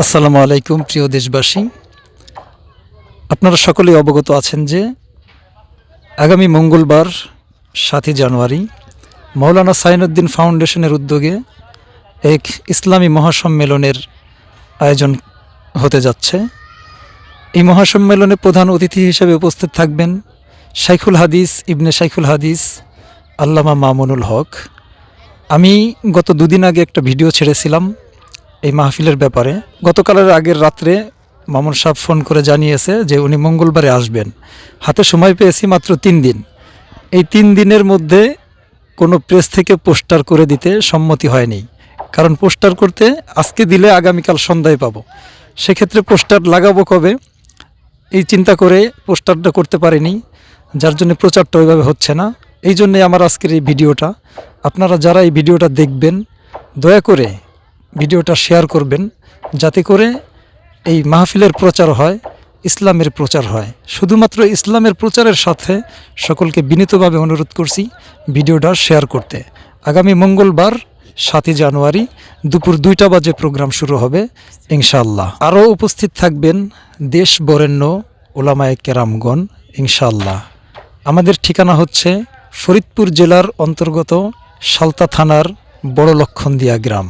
আসসালামু আলাইকুম, প্রিয় দেশবাসী। আপনারা সকলেই অবগত আছেন যে আগামী মঙ্গলবার সাতই জানুয়ারি মৌলানা সাইনুদ্দিন ফাউন্ডেশনের উদ্যোগে এক ইসলামী মহাসম্মেলনের আয়োজন হতে যাচ্ছে। এই মহাসম্মেলনে প্রধান অতিথি হিসেবে উপস্থিত থাকবেন শাইখুল হাদিস ইবনে শাইখুল হাদিস আল্লামা মামুনুল হক। আমি গত দুদিন আগে একটা ভিডিও ছেড়েছিলাম। এই মাহফিলের ব্যাপারে গতকালের আগের রাত্রে মামুন সাহেব ফোন করে জানিয়েছে যে উনি মঙ্গলবারে আসবেন। হাতে সময় পেয়েছি মাত্র তিন দিন। এই তিন দিনের মধ্যে কোনো প্রেস থেকে পোস্টার করে দিতে সম্মতি হয়নি। কারণ পোস্টার করতে আজকে দিলে আগামীকাল সন্ধ্যায় পাবো। সেক্ষেত্রে পোস্টার লাগাবো কবে? এই চিন্তা করে পোস্টারটা করতে পারিনি। যার জন্য প্রচারটা ওইভাবে হচ্ছে না। এই জন্যে আমার আজকের এই ভিডিওটা। আপনারা যারা এই ভিডিওটা দেখবেন, দয়া করে ভিডিওটা শেয়ার করবেন যাতে করে এই মাহফিলের প্রচার হয়, ইসলামের প্রচার হয়। শুধুমাত্র ইসলামের প্রচারের সাথে সকলকে বিনীতভাবে অনুরোধ করছি ভিডিওটা শেয়ার করতে। আগামী মঙ্গলবার, সাতই জানুয়ারি, দুপুর দুইটা বাজে প্রোগ্রাম শুরু হবে ইনশাল্লাহ আরও উপস্থিত থাকবেন দেশ বরেণ্য ওলামায়ে কেরামগণ, ইনশাআল্লাহ। আমাদের ঠিকানা হচ্ছে ফরিদপুর জেলার অন্তর্গত সালতা থানার বড় লক্ষণদিয়া গ্রাম।